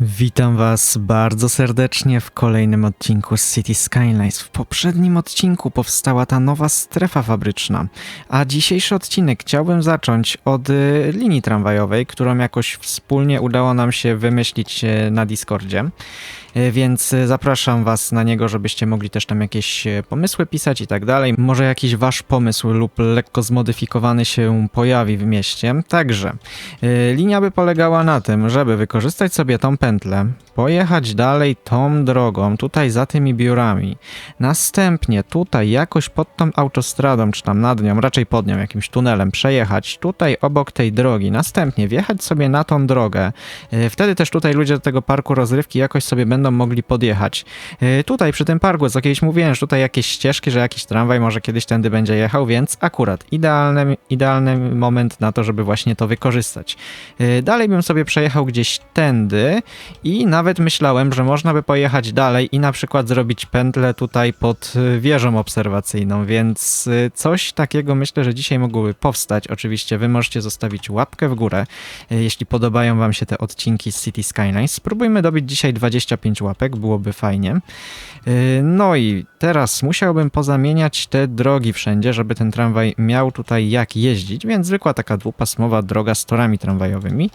Witam Was bardzo serdecznie w kolejnym odcinku z City Skylines. W poprzednim odcinku powstała ta nowa strefa fabryczna, a dzisiejszy odcinek chciałbym zacząć od y, linii tramwajowej, którą jakoś wspólnie udało nam się wymyślić y, na Discordzie. Y, Więc y, zapraszam Was na niego, żebyście mogli też tam jakieś y, pomysły pisać i tak dalej. Może jakiś Wasz pomysł lub lekko zmodyfikowany się pojawi w mieście. Także linia by polegała na tym, żeby wykorzystać sobie tą pętlę, pojechać dalej tą drogą, tutaj za tymi biurami. Następnie tutaj jakoś pod tą autostradą, czy tam nad nią, raczej pod nią, jakimś tunelem przejechać, tutaj obok tej drogi. Następnie wjechać sobie na tą drogę. Wtedy też tutaj ludzie do tego parku rozrywki jakoś sobie będą mogli podjechać. Y, Tutaj przy tym parku, co kiedyś mówiłem, że tutaj jakieś ścieżki, że jakiś tramwaj może kiedyś tędy będzie jechał, więc akurat idealny, idealny moment na to, żeby właśnie to wykorzystać. Y, Dalej bym sobie przejechał gdzieś tędy i nawet myślałem, że można by pojechać dalej i na przykład zrobić pętlę tutaj pod y, wieżą obserwacyjną, więc coś takiego myślę, że dzisiaj mogłoby powstać. Oczywiście wy możecie zostawić łapkę w górę, jeśli podobają wam się te odcinki z City Skylines. Spróbujmy dobić dzisiaj 25 łapek, byłoby fajnie. Y, No i teraz musiałbym pozamieniać te drogi wszędzie, żeby ten tramwaj miał tutaj jak jeździć, więc zwykła taka dwupasmowa droga z torami tramwajowymi,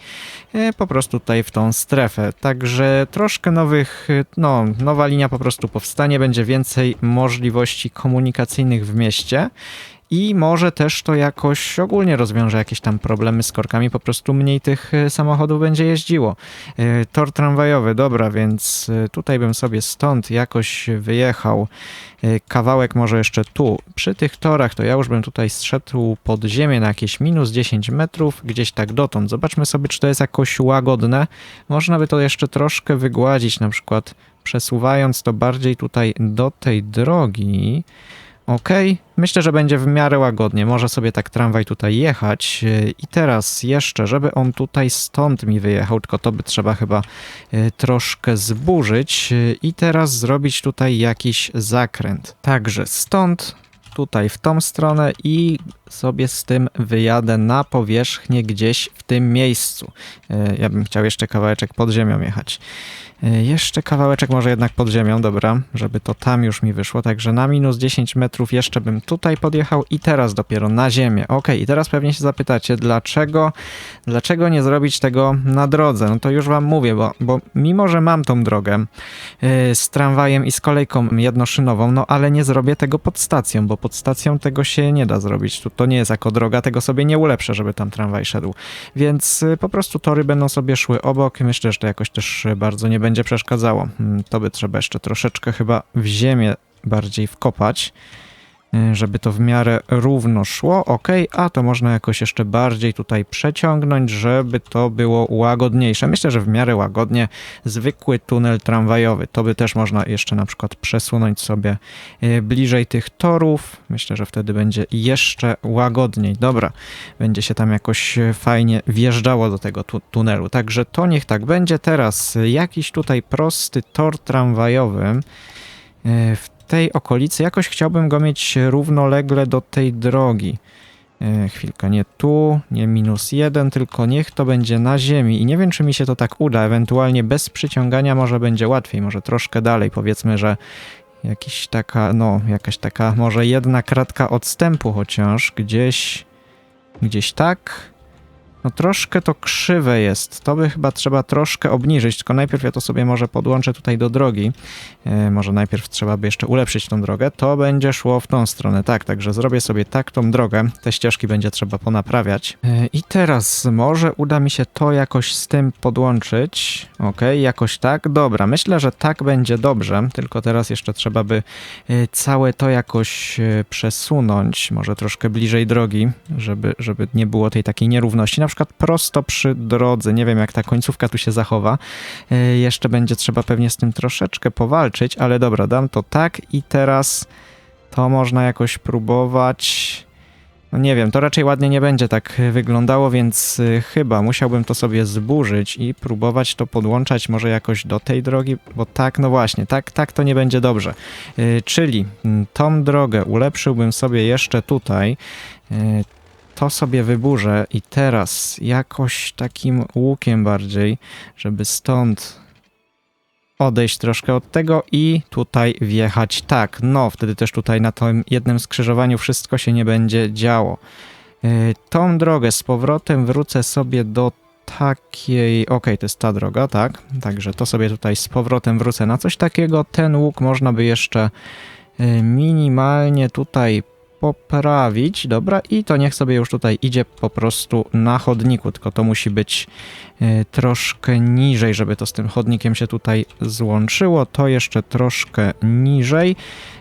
y, po prostu tutaj w tą strefę. Także troszkę nowych, y, no, nowa linia po prostu powstanie, będzie więcej możliwości komunikacyjnych w mieście. I może też to jakoś ogólnie rozwiąże jakieś tam problemy z korkami, po prostu mniej tych y, samochodów będzie jeździło. Y, Tor tramwajowy, dobra, więc y, tutaj bym sobie stąd jakoś wyjechał. Kawałek może jeszcze tu. Przy tych torach to ja już bym tutaj zszedł pod ziemię na jakieś minus 10 metrów, gdzieś tak dotąd. Zobaczmy sobie, czy to jest jakoś łagodne. Można by to jeszcze troszkę wygładzić, na przykład przesuwając to bardziej tutaj do tej drogi. Okej, myślę, że będzie w miarę łagodnie. Może sobie tak tramwaj tutaj jechać. Yy, I teraz jeszcze, żeby on tutaj stąd mi wyjechał, tylko to by trzeba chyba yy, troszkę zburzyć. Yy, I teraz zrobić tutaj jakiś zakręt. Także stąd tutaj w tą stronę i sobie z tym wyjadę na powierzchnię gdzieś w tym miejscu. Ja bym chciał jeszcze kawałeczek pod ziemią jechać. Yy, Jeszcze kawałeczek może jednak pod ziemią, dobra, żeby to tam już mi wyszło. Także na minus 10 metrów jeszcze bym tutaj podjechał i teraz dopiero na ziemię. Ok, i teraz pewnie się zapytacie, dlaczego, dlaczego nie zrobić tego na drodze? No to już wam mówię, bo, bo mimo, że mam tą drogę yy, z tramwajem i z kolejką jednoszynową, no ale nie zrobię tego pod stacją, bo pod stacją tego się nie da zrobić. Tu to nie jest jako droga, tego sobie nie ulepszę, żeby tam tramwaj szedł. Więc y, po prostu tory będą sobie szły obok. Myślę, że to jakoś też y, bardzo nie będzie przeszkadzało. Mm, To by trzeba jeszcze troszeczkę chyba w ziemię bardziej wkopać, żeby to w miarę równo szło. Ok, a to można jakoś jeszcze bardziej tutaj przeciągnąć, żeby to było łagodniejsze. Myślę, że w miarę łagodnie zwykły tunel tramwajowy. To by też można jeszcze na przykład przesunąć sobie y, bliżej tych torów. Myślę, że wtedy będzie jeszcze łagodniej. Dobra, będzie się tam jakoś e, fajnie wjeżdżało do tego tu tunelu. Także to niech tak będzie. Teraz jakiś tutaj prosty tor tramwajowy w tej okolicy. Jakoś chciałbym go mieć równolegle do tej drogi. E, Chwilkę, nie tu, nie minus jeden, tylko niech to będzie na ziemi. I nie wiem, czy mi się to tak uda. Ewentualnie bez przyciągania może będzie łatwiej, może troszkę dalej. Powiedzmy, że jakiś taka, no, jakaś taka, może jedna kratka odstępu chociaż, gdzieś, gdzieś tak. No troszkę to krzywe jest, to by chyba trzeba troszkę obniżyć, tylko najpierw ja to sobie może podłączę tutaj do drogi. E, może najpierw trzeba by jeszcze ulepszyć tą drogę, to będzie szło w tą stronę, tak, także zrobię sobie tak tą drogę, te ścieżki będzie trzeba ponaprawiać. E, I teraz może uda mi się to jakoś z tym podłączyć, ok, jakoś tak, dobra, myślę, że tak będzie dobrze, tylko teraz jeszcze trzeba by e, całe to jakoś przesunąć, może troszkę bliżej drogi, żeby, żeby nie było tej takiej nierówności, na przykład prosto przy drodze, nie wiem jak ta końcówka tu się zachowa, E, jeszcze będzie trzeba pewnie z tym troszeczkę powalczyć, ale dobra, dam to tak i teraz to można jakoś próbować. No nie wiem, to raczej ładnie nie będzie tak e, wyglądało, więc y, chyba musiałbym to sobie zburzyć i próbować to podłączać może jakoś do tej drogi, bo tak, no właśnie, tak, tak to nie będzie dobrze. Y, Czyli tą drogę ulepszyłbym sobie jeszcze tutaj. To sobie wyburzę i teraz jakoś takim łukiem bardziej, żeby stąd odejść troszkę od tego i tutaj wjechać tak. No, wtedy też tutaj na tym jednym skrzyżowaniu wszystko się nie będzie działo. Yy, Tą drogę z powrotem wrócę sobie do takiej... Okej, to jest ta droga, tak? Także to sobie tutaj z powrotem wrócę na coś takiego. Ten łuk można by jeszcze yy, minimalnie tutaj poprawić, dobra, i to niech sobie już tutaj idzie po prostu na chodniku, tylko to musi być e, troszkę niżej, żeby to z tym chodnikiem się tutaj złączyło, to jeszcze troszkę niżej.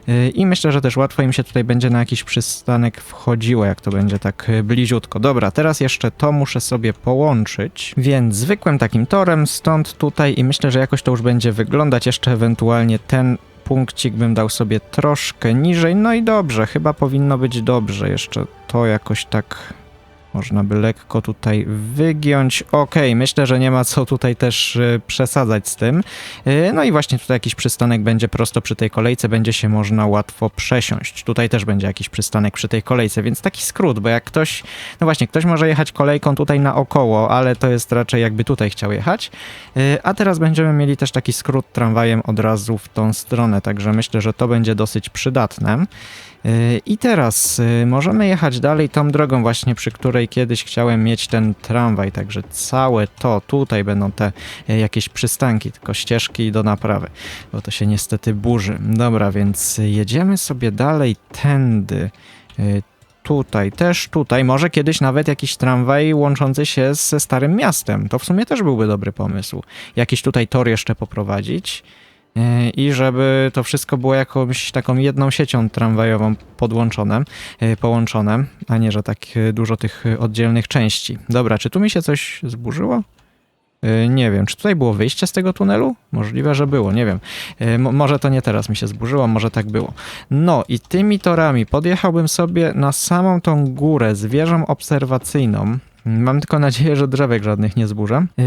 E, i myślę, że też łatwo im się tutaj będzie na jakiś przystanek wchodziło, jak to będzie tak e, bliziutko. Dobra, teraz jeszcze to muszę sobie połączyć, więc zwykłym takim torem stąd tutaj i myślę, że jakoś to już będzie wyglądać, jeszcze ewentualnie ten punkcik bym dał sobie troszkę niżej. No i dobrze, chyba powinno być dobrze. Jeszcze to jakoś tak można by lekko tutaj wygiąć. Ok, myślę, że nie ma co tutaj też y, przesadzać z tym. Y, no i właśnie tutaj jakiś przystanek będzie prosto przy tej kolejce, będzie się można łatwo przesiąść. Tutaj też będzie jakiś przystanek przy tej kolejce, więc taki skrót, bo jak ktoś, no właśnie, ktoś może jechać kolejką tutaj naokoło, ale to jest raczej jakby tutaj chciał jechać. Y, a teraz będziemy mieli też taki skrót tramwajem od razu w tą stronę, także myślę, że to będzie dosyć przydatne. Y, I teraz y, możemy jechać dalej tą drogą właśnie, przy której kiedyś chciałem mieć ten tramwaj, także całe to, tutaj będą te y, jakieś przystanki, tylko ścieżki do naprawy, bo to się niestety burzy. Dobra, więc jedziemy sobie dalej tędy, tutaj, też tutaj, może kiedyś nawet jakiś tramwaj łączący się ze Starym Miastem, to w sumie też byłby dobry pomysł. Jakiś tutaj tor jeszcze poprowadzić. E, i żeby to wszystko było jakąś taką jedną siecią tramwajową podłączone, e, połączone, a nie, że tak e, dużo tych oddzielnych części. Dobra, czy tu mi się coś zburzyło? Nie wiem, czy tutaj było wyjście z tego tunelu? Możliwe, że było, nie wiem. może to nie teraz mi się zburzyło, może tak było. No i tymi torami podjechałbym sobie na samą tą górę z wieżą obserwacyjną. Mam tylko nadzieję, że drzewek żadnych nie zburzę. Yy,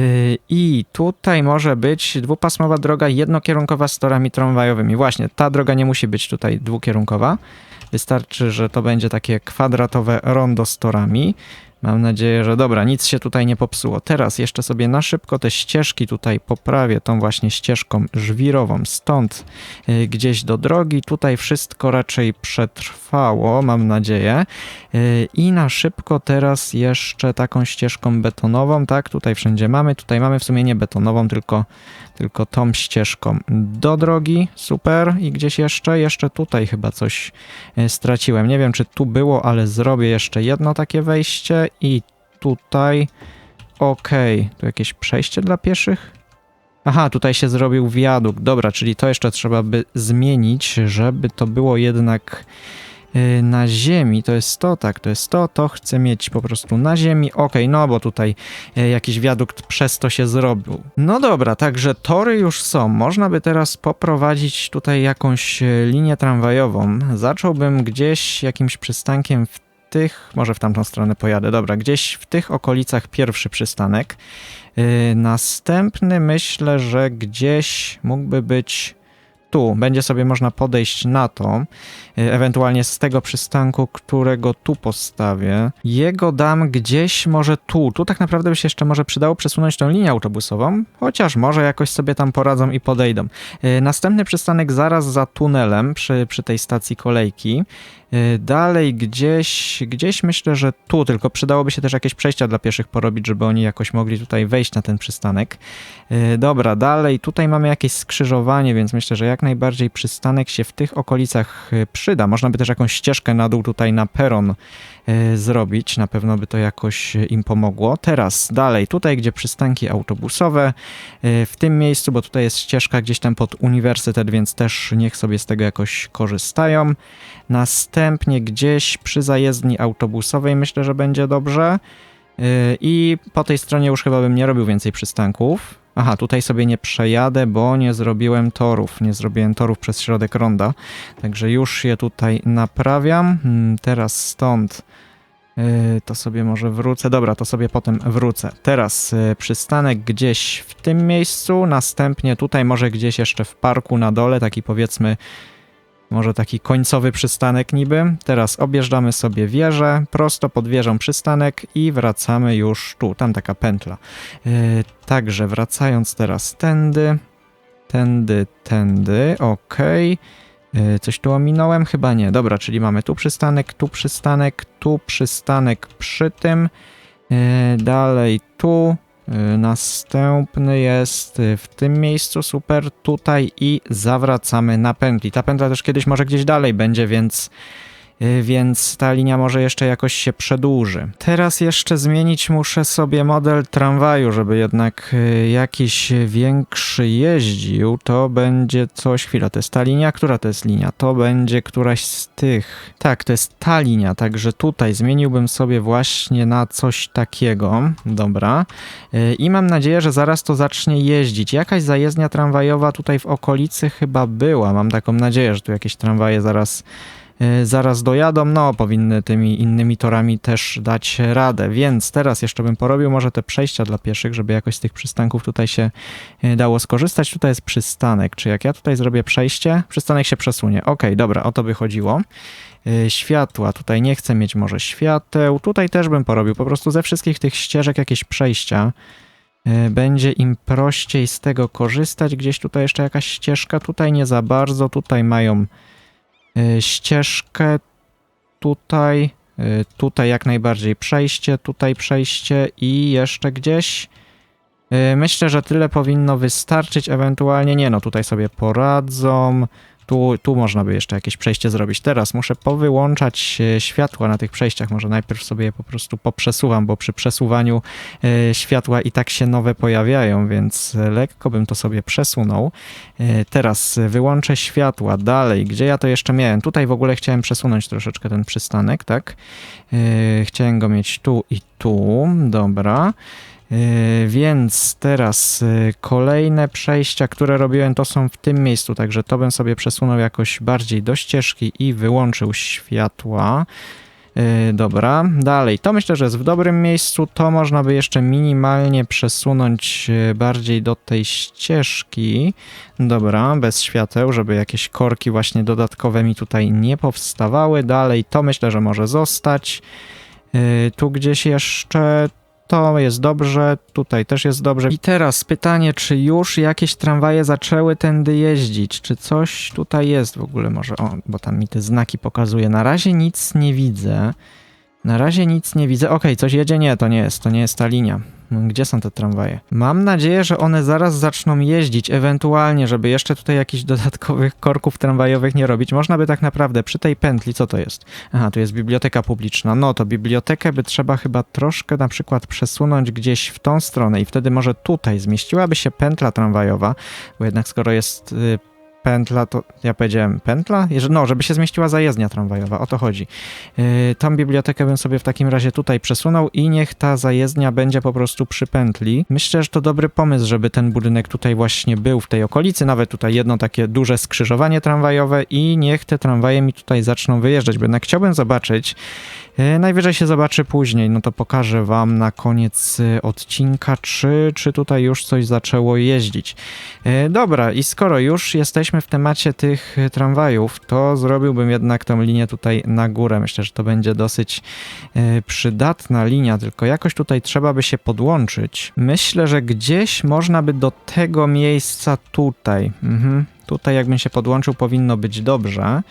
I tutaj może być dwupasmowa droga jednokierunkowa z torami tramwajowymi. Właśnie, ta droga nie musi być tutaj dwukierunkowa. Wystarczy, że to będzie takie kwadratowe rondo z torami. Mam nadzieję, że dobra, nic się tutaj nie popsuło. Teraz jeszcze sobie na szybko te ścieżki tutaj poprawię, tą właśnie ścieżką żwirową, stąd y, gdzieś do drogi. Tutaj wszystko raczej przetrwało, mam nadzieję. Y, I na szybko teraz jeszcze taką ścieżką betonową, tak? Tutaj wszędzie mamy, tutaj mamy w sumie nie betonową, tylko tylko tą ścieżką do drogi, super. I gdzieś jeszcze, jeszcze tutaj chyba coś e, straciłem. Nie wiem, czy tu było, ale zrobię jeszcze jedno takie wejście i tutaj, okej, okay. tu jakieś przejście dla pieszych? Aha, tutaj się zrobił wiadukt, dobra, czyli to jeszcze trzeba by zmienić, żeby to było jednak na ziemi, to jest to, tak, to jest to, to chcę mieć po prostu na ziemi, ok, no bo tutaj y, jakiś wiadukt przez to się zrobił. No dobra, także tory już są, można by teraz poprowadzić tutaj jakąś y, linię tramwajową. Zacząłbym gdzieś jakimś przystankiem w tych, może w tamtą stronę pojadę, dobra, gdzieś w tych okolicach pierwszy przystanek. Następny myślę, że gdzieś mógłby być tu, będzie sobie można podejść na to, y, ewentualnie z tego przystanku, którego tu postawię. Jego dam gdzieś może tu. Tu tak naprawdę by się jeszcze może przydało przesunąć tą linię autobusową, chociaż może jakoś sobie tam poradzą i podejdą. Y, następny przystanek zaraz za tunelem przy, przy tej stacji kolejki. Y, dalej gdzieś, gdzieś myślę, że tu, tylko przydałoby się też jakieś przejścia dla pieszych porobić, żeby oni jakoś mogli tutaj wejść na ten przystanek. Y, dobra, dalej tutaj mamy jakieś skrzyżowanie, więc myślę, że jak najbardziej przystanek się w tych okolicach y, przyda. Można by też jakąś ścieżkę na dół tutaj na peron zrobić, na pewno by to jakoś im pomogło. Teraz dalej, tutaj gdzie przystanki autobusowe, w tym miejscu, bo tutaj jest ścieżka gdzieś tam pod uniwersytet, więc też niech sobie z tego jakoś korzystają. Następnie gdzieś przy zajezdni autobusowej myślę, że będzie dobrze. Yy, I po tej stronie już chyba bym nie robił więcej przystanków. Aha, tutaj sobie nie przejadę, bo nie zrobiłem torów. Nie zrobiłem torów przez środek ronda. Także już je tutaj naprawiam. Hmm, teraz stąd yy, to sobie może wrócę. Dobra, to sobie potem wrócę. Teraz yy, przystanek gdzieś w tym miejscu. Następnie tutaj może gdzieś jeszcze w parku na dole, taki powiedzmy może taki końcowy przystanek niby. Teraz objeżdżamy sobie wieżę, prosto pod wieżą przystanek i wracamy już tu, tam taka pętla. Yy, także wracając teraz tędy, tędy, tędy, okej. Y, Coś tu ominąłem? Chyba nie. Dobra, czyli mamy tu przystanek, tu przystanek, tu przystanek przy tym. Y, Dalej tu. Y, Następny jest y, w tym miejscu, super, tutaj i zawracamy na pętli. Ta pętla też kiedyś może gdzieś dalej będzie, więc, więc ta linia może jeszcze jakoś się przedłuży. Teraz jeszcze zmienić muszę sobie model tramwaju, żeby jednak y, jakiś większy jeździł. To będzie coś, chwila, to jest ta linia, która to jest linia? To będzie któraś z tych. Tak, to jest ta linia, także tutaj zmieniłbym sobie właśnie na coś takiego. Dobra. Y, I mam nadzieję, że zaraz to zacznie jeździć. Jakaś zajezdnia tramwajowa tutaj w okolicy chyba była. Mam taką nadzieję, że tu jakieś tramwaje zaraz, y, zaraz dojadą. No, powinny tymi innymi torami też dać radę. Więc teraz jeszcze bym porobił może te przejścia dla pieszych, żeby jakoś z tych przystanków tutaj się y, dało skorzystać. Tutaj jest przystanek. Czy jak ja tutaj zrobię przejście, przystanek się przesunie. Okej, dobra, o to by chodziło. Y, Światła, tutaj nie chcę mieć może świateł. Tutaj też bym porobił po prostu ze wszystkich tych ścieżek jakieś przejścia. Będzie im prościej z tego korzystać. Gdzieś tutaj jeszcze jakaś ścieżka, tutaj nie za bardzo. Tutaj mają ścieżkę, tutaj, y, tutaj jak najbardziej przejście, tutaj przejście i jeszcze gdzieś. Y, Myślę, że tyle powinno wystarczyć. Ewentualnie nie, no tutaj sobie poradzą. Tu, tu można by jeszcze jakieś przejście zrobić. Teraz muszę powyłączać e, światła na tych przejściach. Może najpierw sobie je po prostu poprzesuwam, bo przy przesuwaniu e, światła i tak się nowe pojawiają, więc e, lekko bym to sobie przesunął. Teraz wyłączę światła. Dalej, gdzie ja to jeszcze miałem? Tutaj w ogóle chciałem przesunąć troszeczkę ten przystanek, tak? Chciałem go mieć tu i tu. Dobra. Yy, Więc teraz yy, kolejne przejścia, które robiłem, to są w tym miejscu, także to bym sobie przesunął jakoś bardziej do ścieżki i wyłączył światła. Yy, Dobra, dalej. To myślę, że jest w dobrym miejscu. To można by jeszcze minimalnie przesunąć bardziej do tej ścieżki. Dobra, bez świateł, żeby jakieś korki właśnie dodatkowe mi tutaj nie powstawały. Dalej, to myślę, że może zostać. Tu gdzieś jeszcze to jest dobrze, tutaj też jest dobrze. I teraz pytanie, czy już jakieś tramwaje zaczęły tędy jeździć? Czy coś tutaj jest w ogóle może? O, bo tam mi te znaki pokazuje. Na razie nic nie widzę. Na razie nic nie widzę. Okej, coś jedzie? Nie, to nie jest, to nie jest ta linia. Gdzie są te tramwaje? Mam nadzieję, że one zaraz zaczną jeździć, ewentualnie, żeby jeszcze tutaj jakichś dodatkowych korków tramwajowych nie robić. Można by tak naprawdę przy tej pętli, co to jest? Aha, tu jest biblioteka publiczna. No to bibliotekę by trzeba chyba troszkę na przykład przesunąć gdzieś w tą stronę i wtedy może tutaj zmieściłaby się pętla tramwajowa, bo jednak skoro jest y, pętla, to ja powiedziałem pętla? No, żeby się zmieściła zajezdnia tramwajowa, o to chodzi. Yy, tą bibliotekę bym sobie w takim razie tutaj przesunął i niech ta zajezdnia będzie po prostu przy pętli. Myślę, że to dobry pomysł, żeby ten budynek tutaj właśnie był w tej okolicy, nawet tutaj jedno takie duże skrzyżowanie tramwajowe i niech te tramwaje mi tutaj zaczną wyjeżdżać, bo jednak chciałbym zobaczyć, Najwyżej się zobaczy później, no to pokażę wam na koniec e, odcinka, czy, czy tutaj już coś zaczęło jeździć. E, Dobra, i skoro już jesteśmy w temacie tych e, tramwajów, to zrobiłbym jednak tą linię tutaj na górę. Myślę, że to będzie dosyć e, przydatna linia, tylko jakoś tutaj trzeba by się podłączyć. Myślę, że gdzieś można by do tego miejsca tutaj. Mhm. Tutaj jakbym się podłączył powinno być dobrze.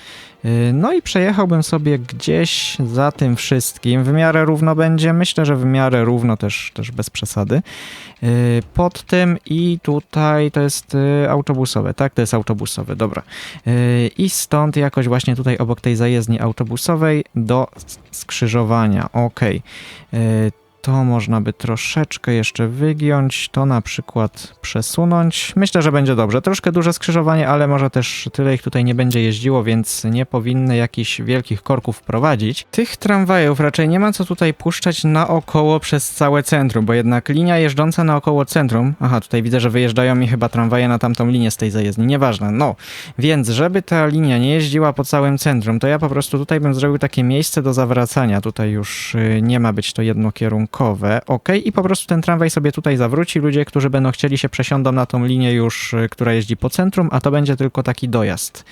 Yy, No i przejechałbym sobie gdzieś za tym wszystkim. W miarę równo będzie. Myślę, że w miarę równo też, też bez przesady. Yy, Pod tym i tutaj to jest yy, autobusowe, tak? To jest autobusowe, dobra. I stąd jakoś właśnie tutaj obok tej zajezdni autobusowej do skrzyżowania. Okej. To można by troszeczkę jeszcze wygiąć, to na przykład przesunąć. Myślę, że będzie dobrze. Troszkę duże skrzyżowanie, ale może też tyle ich tutaj nie będzie jeździło, więc nie powinny jakichś wielkich korków prowadzić. Tych tramwajów raczej nie ma co tutaj puszczać naokoło przez całe centrum, bo jednak linia jeżdżąca naokoło centrum. Aha, tutaj widzę, że wyjeżdżają mi chyba tramwaje na tamtą linię z tej zajezdni. Nieważne, no. Więc, żeby ta linia nie jeździła po całym centrum, to ja po prostu tutaj bym zrobił takie miejsce do zawracania. Tutaj już y, nie ma być to jednokierunkowe. Ok, i po prostu ten tramwaj sobie tutaj zawróci. Ludzie, którzy będą chcieli się przesiądą na tą linię już, y, która jeździ po centrum, a to będzie tylko taki dojazd.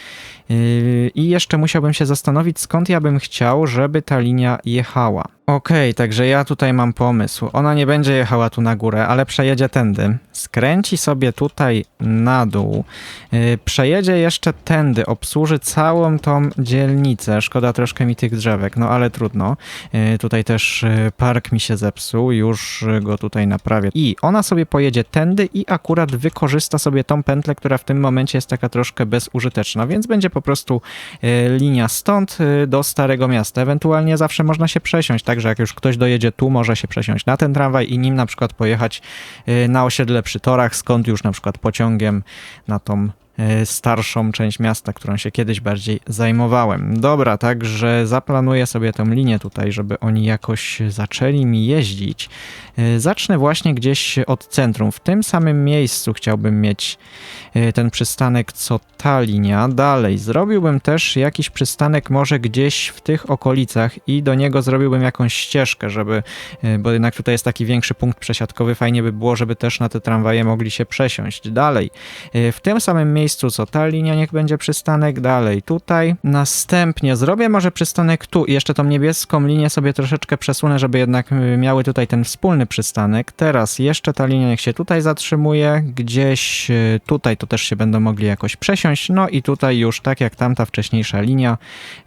Yy, I jeszcze musiałbym się zastanowić, skąd ja bym chciał, żeby ta linia jechała. Okej, także ja tutaj mam pomysł. Ona nie będzie jechała tu na górę, ale przejedzie tędy. Skręci sobie tutaj na dół. Yy, przejedzie jeszcze tędy, obsłuży całą tą dzielnicę. Szkoda troszkę mi tych drzewek, no ale trudno. Yy, tutaj też yy, park mi się zepsuł, już go tutaj naprawię. I ona sobie pojedzie tędy i akurat wykorzysta sobie tą pętlę, która w tym momencie jest taka troszkę bezużyteczna, więc będzie po prostu linia stąd do Starego Miasta. Ewentualnie zawsze można się przesiąść, także jak już ktoś dojedzie tu, może się przesiąść na ten tramwaj i nim na przykład pojechać yy, na osiedle przy torach, skąd już na przykład pociągiem na tą starszą część miasta, którą się kiedyś bardziej zajmowałem. Dobra, także zaplanuję sobie tą linię tutaj, żeby oni jakoś zaczęli mi jeździć. Yy, Zacznę właśnie gdzieś od centrum. W tym samym miejscu chciałbym mieć yy, ten przystanek, co ta linia. Dalej, zrobiłbym też jakiś przystanek może gdzieś w tych okolicach i do niego zrobiłbym jakąś ścieżkę, żeby, bo jednak tutaj jest taki większy punkt przesiadkowy, fajnie by było, żeby też na te tramwaje mogli się przesiąść. Dalej, w tym samym miejscu, co ta linia, niech będzie przystanek. Dalej, tutaj. Następnie zrobię może przystanek tu jeszcze tą niebieską linię sobie troszeczkę przesunę, żeby jednak yy, miały tutaj ten wspólny przystanek. Teraz jeszcze ta linia niech się tutaj zatrzymuje, gdzieś yy, tutaj to też się będą mogli jakoś przesiąść, no i tutaj już tak jak tamta wcześniejsza linia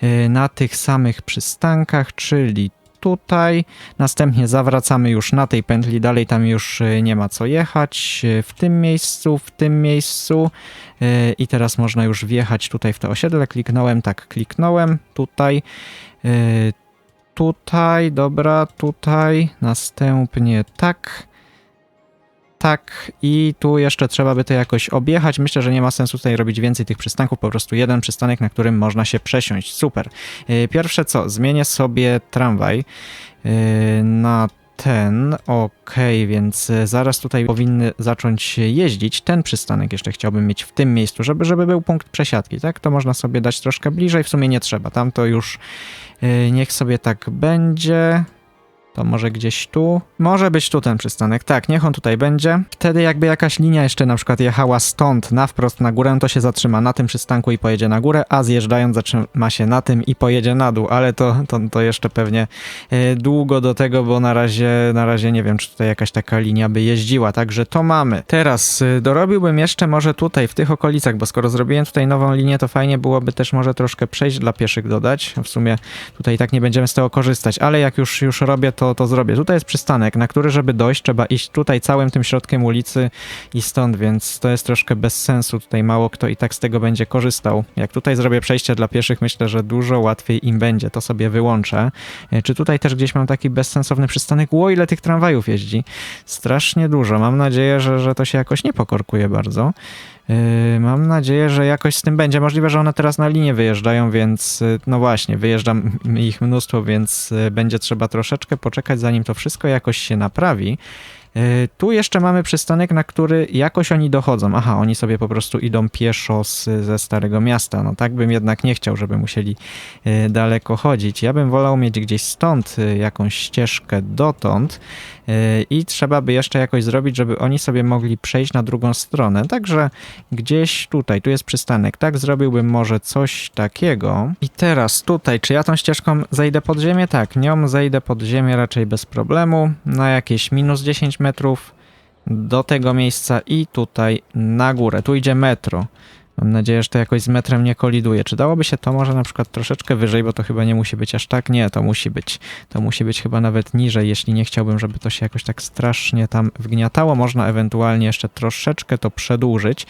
yy, na tych samych przystankach, czyli tutaj, następnie zawracamy już na tej pętli, dalej tam już yy, nie ma co jechać, yy, w tym miejscu, w tym miejscu. Yy, i teraz można już wjechać tutaj w to osiedle, kliknąłem, tak, kliknąłem, tutaj, tutaj, dobra, tutaj, następnie tak, tak i tu jeszcze trzeba by to jakoś objechać. Myślę, że nie ma sensu tutaj robić więcej tych przystanków, po prostu jeden przystanek, na którym można się przesiąść. Super. Yy, Pierwsze co, zmienię sobie tramwaj yy, na ten, okej, więc y, zaraz tutaj powinny zacząć jeździć. Ten przystanek jeszcze chciałbym mieć w tym miejscu, żeby, żeby był punkt przesiadki, tak? To można sobie dać troszkę bliżej, w sumie nie trzeba. Tam to już niech sobie tak będzie. To może gdzieś tu? Może być tu ten przystanek. Tak, niech on tutaj będzie. Wtedy jakby jakaś linia jeszcze na przykład jechała stąd na wprost na górę, to się zatrzyma na tym przystanku i pojedzie na górę, a zjeżdżając zatrzyma się na tym i pojedzie na dół, ale to, to, to jeszcze pewnie e, długo do tego, bo na razie, na razie nie wiem, czy tutaj jakaś taka linia by jeździła, także to mamy. Teraz e, dorobiłbym jeszcze może tutaj, w tych okolicach, bo skoro zrobiłem tutaj nową linię, to fajnie byłoby też może troszkę przejść dla pieszych dodać. W sumie tutaj i tak nie będziemy z tego korzystać, ale jak już, już robię, to, to zrobię. Tutaj jest przystanek, na który, żeby dojść, trzeba iść tutaj całym tym środkiem ulicy i stąd, więc to jest troszkę bez sensu. Tutaj mało kto i tak z tego będzie korzystał. Jak tutaj zrobię przejście dla pieszych, myślę, że dużo łatwiej im będzie. To sobie wyłączę. E, Czy tutaj też gdzieś mam taki bezsensowny przystanek? Ło, ile tych tramwajów jeździ? Strasznie dużo. Mam nadzieję, że, że to się jakoś nie pokorkuje bardzo. Yy, Mam nadzieję, że jakoś z tym będzie. Możliwe, że one teraz na linię wyjeżdżają, więc yy, no właśnie, wyjeżdża m- ich mnóstwo, więc yy, będzie trzeba troszeczkę poczekać, zanim to wszystko jakoś się naprawi. Tu jeszcze mamy przystanek, na który jakoś oni dochodzą. Aha, oni sobie po prostu idą pieszo z, ze Starego Miasta. No tak bym jednak nie chciał, żeby musieli daleko chodzić. Ja bym wolał mieć gdzieś stąd jakąś ścieżkę dotąd i trzeba by jeszcze jakoś zrobić, żeby oni sobie mogli przejść na drugą stronę. Także gdzieś tutaj, tu jest przystanek. Tak zrobiłbym może coś takiego. I teraz tutaj, czy ja tą ścieżką zejdę pod ziemię? Tak, nią zejdę pod ziemię raczej bez problemu. Na jakieś minus 10 metrów do tego miejsca i tutaj na górę. Tu idzie metro. Mam nadzieję, że to jakoś z metrem nie koliduje. Czy dałoby się to może na przykład troszeczkę wyżej, bo to chyba nie musi być aż tak? Nie, to musi być. To musi być chyba nawet niżej, jeśli nie chciałbym, żeby to się jakoś tak strasznie tam wgniatało. Można ewentualnie jeszcze troszeczkę to przedłużyć.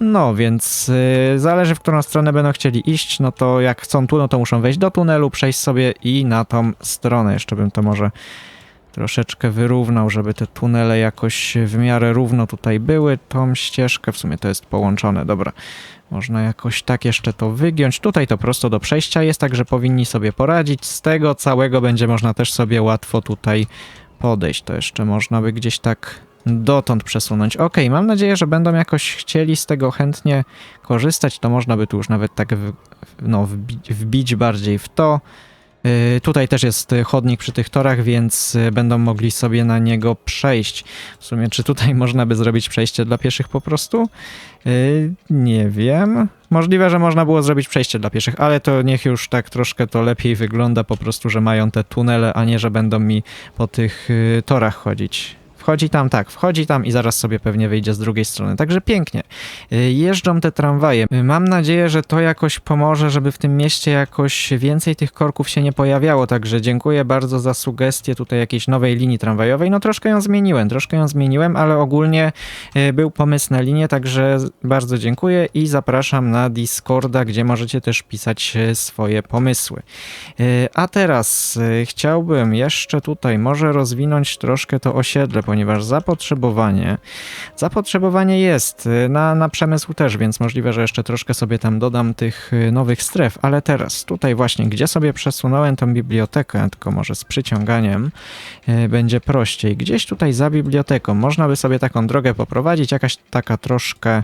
No, więc yy, zależy, w którą stronę będą chcieli iść. No to jak chcą tu, no to muszą wejść do tunelu, przejść sobie i na tą stronę. Jeszcze bym to może troszeczkę wyrównał, żeby te tunele jakoś w miarę równo tutaj były. Tą ścieżkę, w sumie to jest połączone, dobra. Można jakoś tak jeszcze to wygiąć. Tutaj to prosto do przejścia jest, także powinni sobie poradzić. Z tego całego będzie można też sobie łatwo tutaj podejść. To jeszcze można by gdzieś tak dotąd przesunąć. Ok, mam nadzieję, że będą jakoś chcieli z tego chętnie korzystać. To można by tu już nawet tak w, no, wbić, wbić bardziej w to. Y, Tutaj też jest chodnik przy tych torach, więc y, będą mogli sobie na niego przejść. W sumie, czy tutaj można by zrobić przejście dla pieszych po prostu? Y, Nie wiem. Możliwe, że można było zrobić przejście dla pieszych, ale to niech już tak troszkę to lepiej wygląda, po prostu, że mają te tunele, a nie, że będą mi po tych torach chodzić. Wchodzi tam, tak, wchodzi tam i zaraz sobie pewnie wyjdzie z drugiej strony. Także pięknie. Y, Jeżdżą te tramwaje. Y, Mam nadzieję, że to jakoś pomoże, żeby w tym mieście jakoś więcej tych korków się nie pojawiało. Także dziękuję bardzo za sugestię tutaj jakiejś nowej linii tramwajowej. No troszkę ją zmieniłem, troszkę ją zmieniłem, ale ogólnie y, był pomysł na linię, także bardzo dziękuję i zapraszam na Discorda, gdzie możecie też pisać swoje pomysły. A teraz chciałbym jeszcze tutaj może rozwinąć troszkę to osiedle, ponieważ zapotrzebowanie, zapotrzebowanie jest y, na, na przemysł też, więc możliwe, że jeszcze troszkę sobie tam dodam tych y, nowych stref, ale teraz tutaj właśnie, gdzie sobie przesunąłem tą bibliotekę, tylko może z przyciąganiem y, będzie prościej. Gdzieś tutaj za biblioteką można by sobie taką drogę poprowadzić, jakaś taka troszkę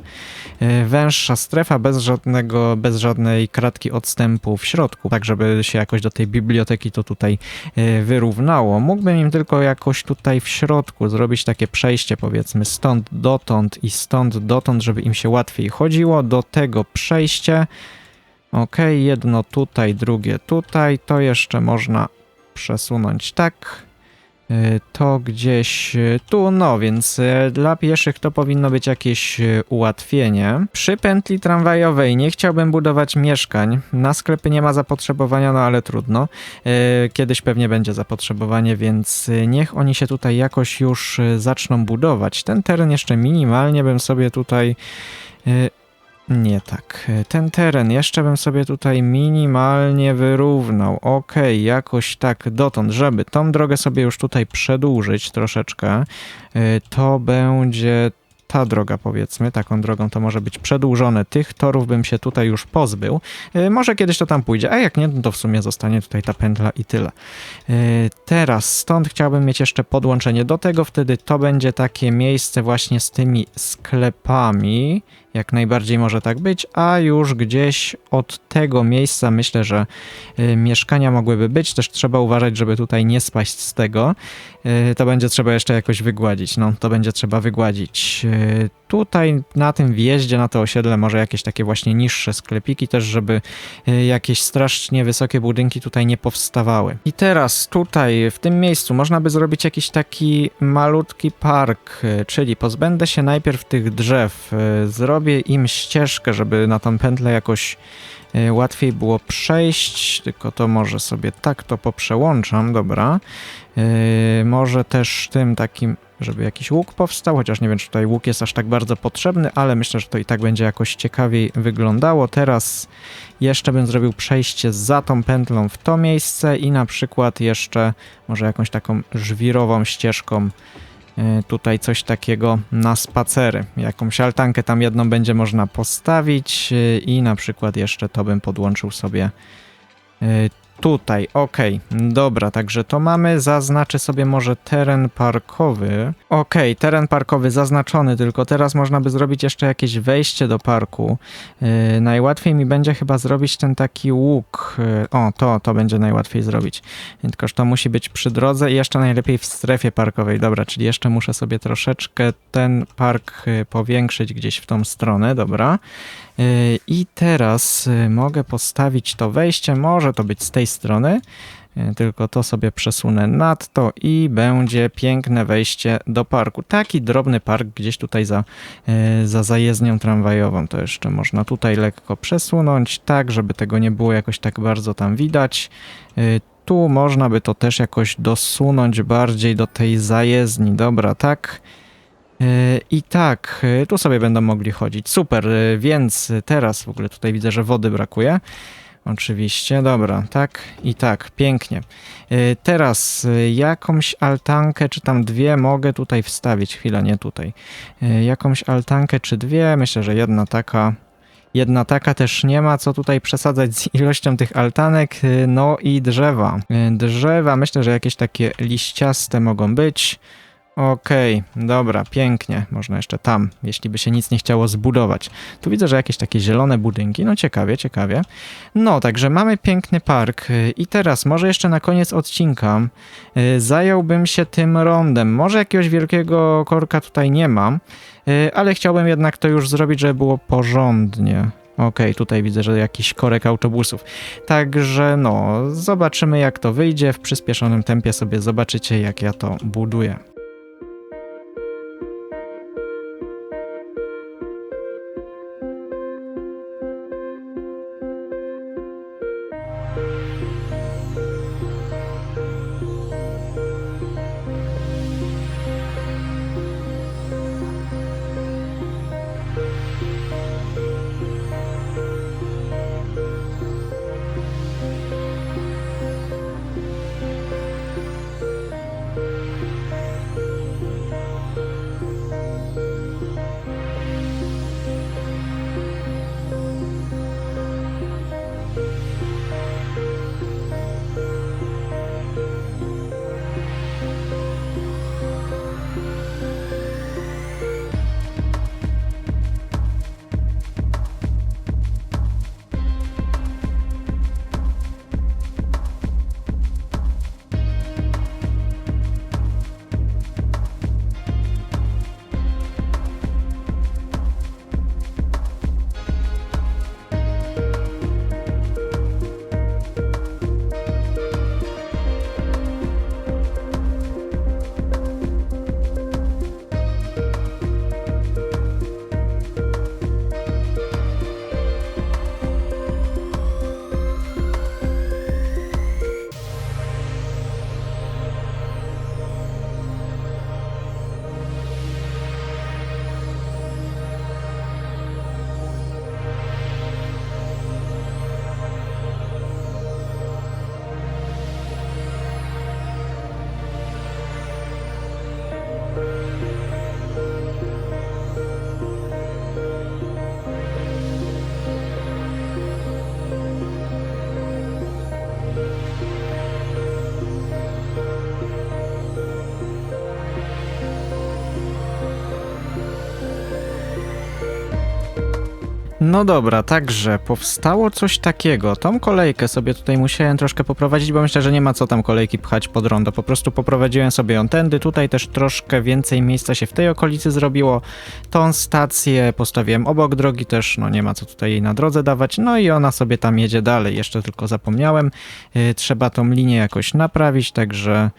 węższa strefa bez żadnego, bez żadnej kratki odstępu w środku, tak żeby się jakoś do tej biblioteki to tutaj wyrównało. Mógłbym im tylko jakoś tutaj w środku zrobić takie przejście powiedzmy stąd dotąd i stąd dotąd, żeby im się łatwiej chodziło. Do tego przejście. Ok, jedno tutaj, drugie tutaj. To jeszcze można przesunąć tak. Y, To gdzieś y, tu, no więc y, dla pieszych to powinno być jakieś ułatwienie. Przy pętli tramwajowej nie chciałbym budować mieszkań. Na sklepy nie ma zapotrzebowania, no ale trudno. Kiedyś pewnie będzie zapotrzebowanie, więc niech oni się tutaj jakoś już zaczną budować. Ten teren jeszcze minimalnie bym sobie tutaj. Nie tak. Ten teren jeszcze bym sobie tutaj minimalnie wyrównał. Okej, jakoś tak dotąd, żeby tą drogę sobie już tutaj przedłużyć troszeczkę. y, To będzie ta droga, powiedzmy, taką drogą to może być przedłużone. Tych torów bym się tutaj już pozbył. Y, Może kiedyś to tam pójdzie, a jak nie, no to w sumie zostanie tutaj ta pętla i tyle. Y, Teraz stąd chciałbym mieć jeszcze podłączenie do tego, wtedy to będzie takie miejsce właśnie z tymi sklepami. Jak najbardziej może tak być, a już gdzieś od tego miejsca myślę, że y, mieszkania mogłyby być. Też trzeba uważać, żeby tutaj nie spaść z tego. Y, to będzie trzeba jeszcze jakoś wygładzić. No, to będzie trzeba wygładzić. Tutaj na tym wjeździe, na to osiedle, może jakieś takie właśnie niższe sklepiki, też żeby y, jakieś strasznie wysokie budynki tutaj nie powstawały. I teraz tutaj, w tym miejscu, można by zrobić jakiś taki malutki park, y, czyli pozbędę się najpierw tych drzew, y, zrobię im ścieżkę, żeby na tą pętlę jakoś łatwiej było przejść, tylko to może sobie tak to poprzełączam, dobra. Yy, może też tym takim, żeby jakiś łuk powstał, chociaż nie wiem, czy tutaj łuk jest aż tak bardzo potrzebny, ale myślę, że to i tak będzie jakoś ciekawiej wyglądało. Teraz jeszcze bym zrobił przejście za tą pętlą w to miejsce i na przykład jeszcze może jakąś taką żwirową ścieżką yy, tutaj coś takiego na spacery. Jakąś altankę tam jedną będzie można postawić yy, i na przykład jeszcze to bym podłączył sobie Tutaj, okej, dobra, także to mamy. Zaznaczę sobie może teren parkowy. Okej, teren parkowy zaznaczony, tylko teraz można by zrobić jeszcze jakieś wejście do parku. Yy, najłatwiej mi będzie chyba zrobić ten taki łuk. Yy, o, to, to będzie najłatwiej zrobić. Tylko, że to musi być przy drodze i jeszcze najlepiej w strefie parkowej. Dobra, czyli jeszcze muszę sobie troszeczkę ten park yy, powiększyć gdzieś w tą stronę, dobra. Yy, I teraz yy, mogę postawić to wejście, może to być z tej strony, yy, tylko to sobie przesunę nadto i będzie piękne wejście do parku. Taki drobny park gdzieś tutaj za, za zajezdnią tramwajową. To jeszcze można tutaj lekko przesunąć, tak żeby tego nie było jakoś tak bardzo tam widać. Tu można by to też jakoś dosunąć bardziej do tej zajezdni. Dobra, tak. Yy, I tak, yy, tu sobie będą mogli chodzić. Super, yy, więc teraz w ogóle tutaj widzę, że wody brakuje. Oczywiście, dobra, tak i tak, pięknie. Teraz jakąś altankę, czy tam dwie mogę tutaj wstawić. Chwila, nie tutaj. Jakąś altankę, czy dwie? Myślę, że jedna taka. Jedna taka też nie ma co tutaj przesadzać z ilością tych altanek. No i drzewa. Drzewa, myślę, że jakieś takie liściaste mogą być. Okej, dobra, pięknie. Można jeszcze tam, jeśli by się nic nie chciało zbudować. Tu widzę, że jakieś takie zielone budynki. No ciekawie, ciekawie. No, także mamy piękny park. I teraz, może jeszcze na koniec odcinka y, zająłbym się tym rondem. Może jakiegoś wielkiego korka tutaj nie mam, y, ale chciałbym jednak to już zrobić, żeby było porządnie. Okej, tutaj widzę, że jakiś korek autobusów. Także no, zobaczymy jak to wyjdzie. W przyspieszonym tempie sobie zobaczycie, jak ja to buduję. No dobra, także powstało coś takiego. Tą kolejkę sobie tutaj musiałem troszkę poprowadzić, bo myślę, że nie ma co tam kolejki pchać pod rondo. Po prostu poprowadziłem sobie ją tędy. Tutaj też troszkę więcej miejsca się w tej okolicy zrobiło. Tą stację postawiłem obok drogi też, no nie ma co tutaj jej na drodze dawać. No i ona sobie tam jedzie dalej. Jeszcze tylko zapomniałem. Yy, trzeba tą linię jakoś naprawić, także...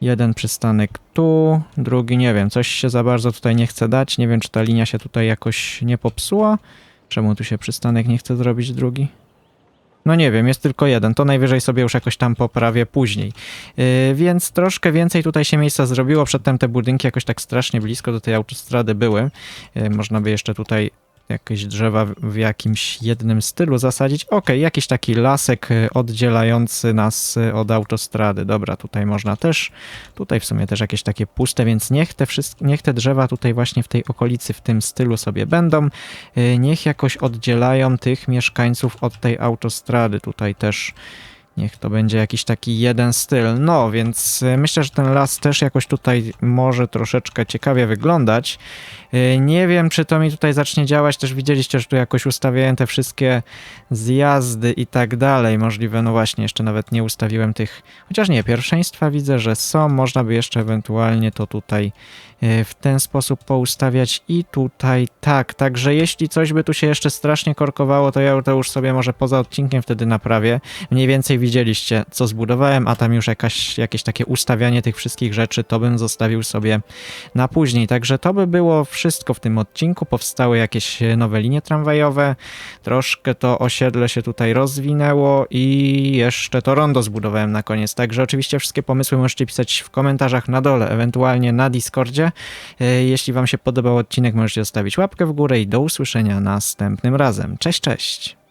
Jeden przystanek tu, drugi nie wiem, coś się za bardzo tutaj nie chce dać. Nie wiem, czy ta linia się tutaj jakoś nie popsuła. Czemu tu się przystanek nie chce zrobić drugi? No nie wiem, jest tylko jeden. To najwyżej sobie już jakoś tam poprawię później. Yy, więc troszkę więcej tutaj się miejsca zrobiło. Przedtem te budynki jakoś tak strasznie blisko do tej autostrady były. Yy, można by jeszcze tutaj jakieś drzewa w- jakimś jednym stylu zasadzić. Okej, jakiś taki lasek y, oddzielający nas y, od autostrady. Dobra, tutaj można też. Tutaj w sumie też jakieś takie puste, więc niech te, wszystkie, niech te drzewa tutaj właśnie w tej okolicy w tym stylu sobie będą. Y, Niech jakoś oddzielają tych mieszkańców od tej autostrady. Tutaj też niech to będzie jakiś taki jeden styl. No, więc myślę, że ten las też jakoś tutaj może troszeczkę ciekawie wyglądać. Y, Nie wiem, czy to mi tutaj zacznie działać. Też widzieliście, że tu jakoś ustawiałem te wszystkie zjazdy i tak dalej. Możliwe, no właśnie, jeszcze nawet nie ustawiłem tych. Chociaż nie, pierwszeństwa widzę, że są. Można by jeszcze ewentualnie to tutaj y, w ten sposób poustawiać i tutaj tak. Także jeśli coś by tu się jeszcze strasznie korkowało, to ja to już sobie może poza odcinkiem wtedy naprawię. Mniej więcej widzieliście, co zbudowałem, a tam już jakaś, jakieś takie ustawianie tych wszystkich rzeczy, to bym zostawił sobie na później. Także to by było w tym odcinku. Powstały jakieś e, nowe linie tramwajowe, troszkę to osiedle się tutaj rozwinęło i jeszcze to rondo zbudowałem na koniec. Także oczywiście wszystkie pomysły możecie pisać w komentarzach na dole, ewentualnie na Discordzie. E, Jeśli Wam się podobał odcinek, możecie zostawić łapkę w górę i do usłyszenia następnym razem. Cześć, cześć!